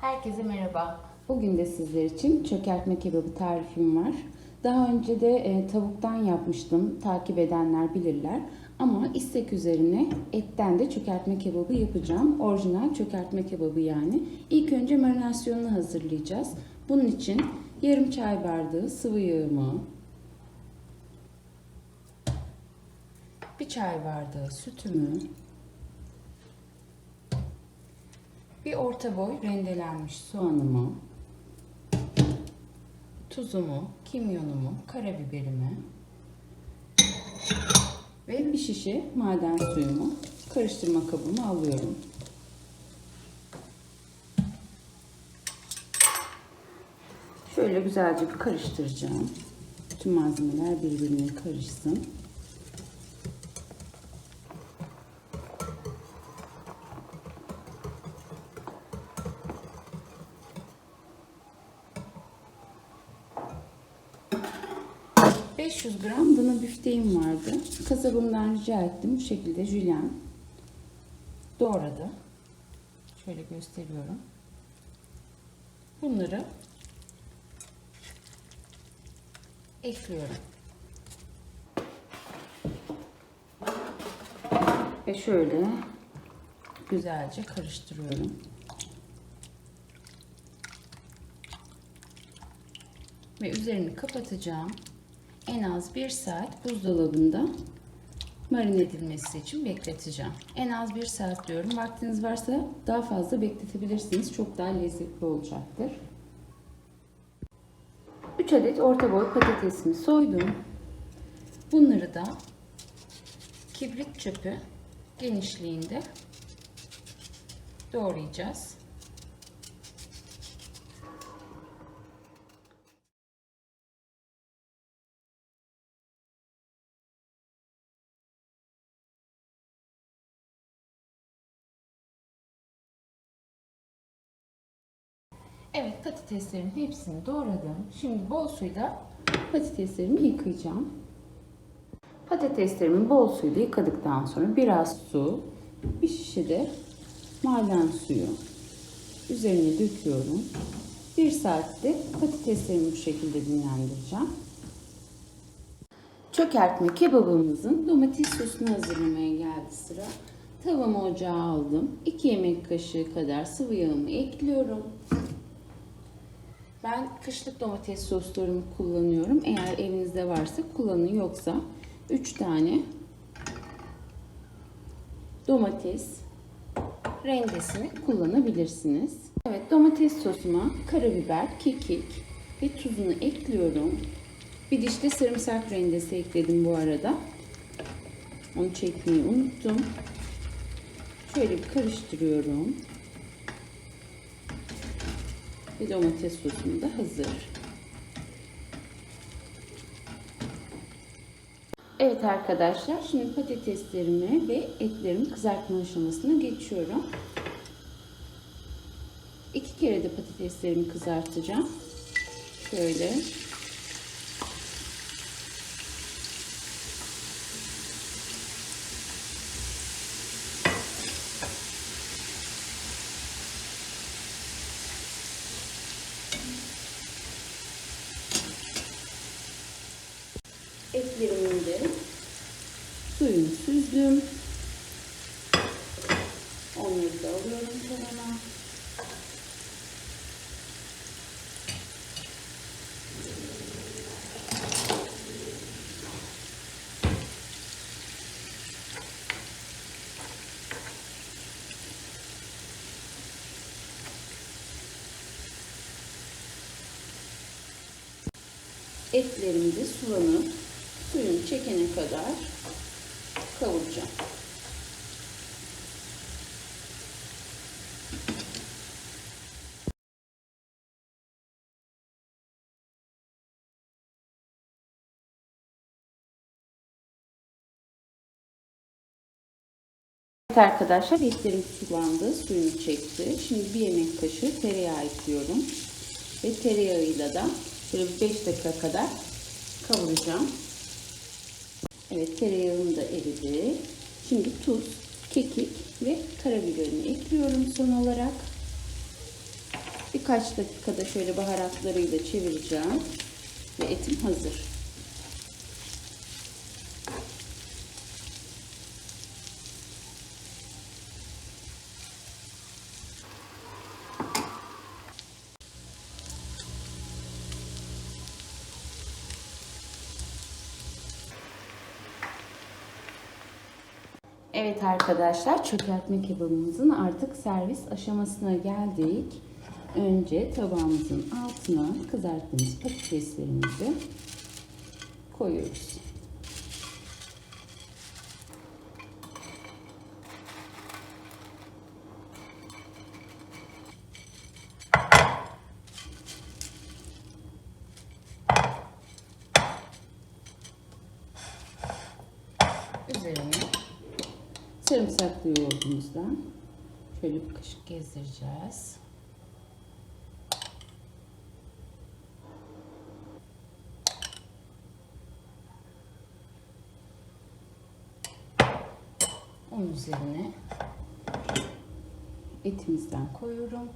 Herkese merhaba. Bugün de sizler için çökertme kebabı tarifim var. Daha önce de e, tavuktan yapmıştım. Takip edenler bilirler. Ama istek üzerine etten de çökertme kebabı yapacağım. Orijinal çökertme kebabı yani. İlk önce marinasyonunu hazırlayacağız. Bunun için yarım çay bardağı sıvı yağımı, bir çay bardağı sütümü, bir orta boy rendelenmiş soğanımı, tuzumu, kimyonumu, karabiberimi ve bir şişe maden suyumu karıştırma kabıma alıyorum. Şöyle güzelce bir karıştıracağım. Bütün malzemeler birbirine karışsın. ...500 gram dana büfteğim vardı. Kasabımdan rica ettim. Bu şekilde jülyen doğradı. Şöyle gösteriyorum. Bunları ekliyorum. Ve şöyle güzelce karıştırıyorum. Ve üzerini kapatacağım. En az bir saat buzdolabında marine edilmesi için bekleteceğim. En az bir saat diyorum. Vaktiniz varsa daha fazla bekletebilirsiniz. Çok daha lezzetli olacaktır. 3 adet orta boy patatesimi soydum. Bunları da kibrit çöpü genişliğinde doğrayacağız. Evet patateslerin hepsini doğradım. Şimdi bol suyla patateslerimi yıkayacağım. Patateslerimi bol suyla yıkadıktan sonra biraz su, bir şişe de maden suyu üzerine döküyorum. Bir saatte patateslerimi bu şekilde dinlendireceğim. Çökertme kebabımızın domates sosunu hazırlamaya geldi sıra. Tavamı ocağa aldım. 2 yemek kaşığı kadar sıvı yağımı ekliyorum. Ben kışlık domates soslarımı kullanıyorum. Eğer evinizde varsa kullanın yoksa 3 tane domates rendesini kullanabilirsiniz. Evet domates sosuma karabiber, kekik ve tuzunu ekliyorum. Bir diş de sarımsak rendesi ekledim bu arada. Onu çekmeyi unuttum. Şöyle bir karıştırıyorum. Ve domates sosum da hazır. Evet arkadaşlar şimdi patateslerimi ve etlerimi kızartma aşamasına geçiyorum. İki kere de patateslerimi kızartacağım. Şöyle. Etlerimin de suyunu süzdüm. Onları da alıyorum kenara. Etlerim de sulanıp suyunu çekene kadar kavuracağım. Evet arkadaşlar etlerim sulandı, suyunu çekti. Şimdi bir yemek kaşığı tereyağı ekliyorum. Ve tereyağıyla da böyle 5 dakika kadar kavuracağım. Evet tereyağım da eridi. Şimdi tuz, kekik ve karabiberini ekliyorum son olarak. Birkaç dakikada şöyle baharatlarıyla çevireceğim. Ve etim hazır. Evet arkadaşlar çökertme kebabımızın artık servis aşamasına geldik. Önce tabağımızın altına kızarttığımız patateslerimizi koyuyoruz. Üzerine sarımsaklı yoğurdumuzdan şöyle bir kaşık gezdireceğiz. Onun üzerine etimizden koyuyorum.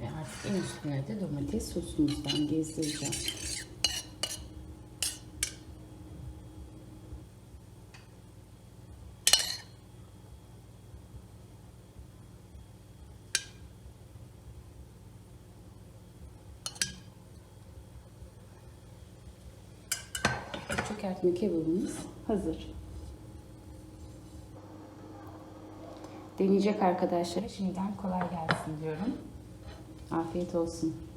Ve artık en üstüne de domates sosumuzdan gezdireceğim. Çökertme kebabımız hazır. Deneyecek arkadaşlara şimdiden kolay gelsin diyorum. Afiyet olsun.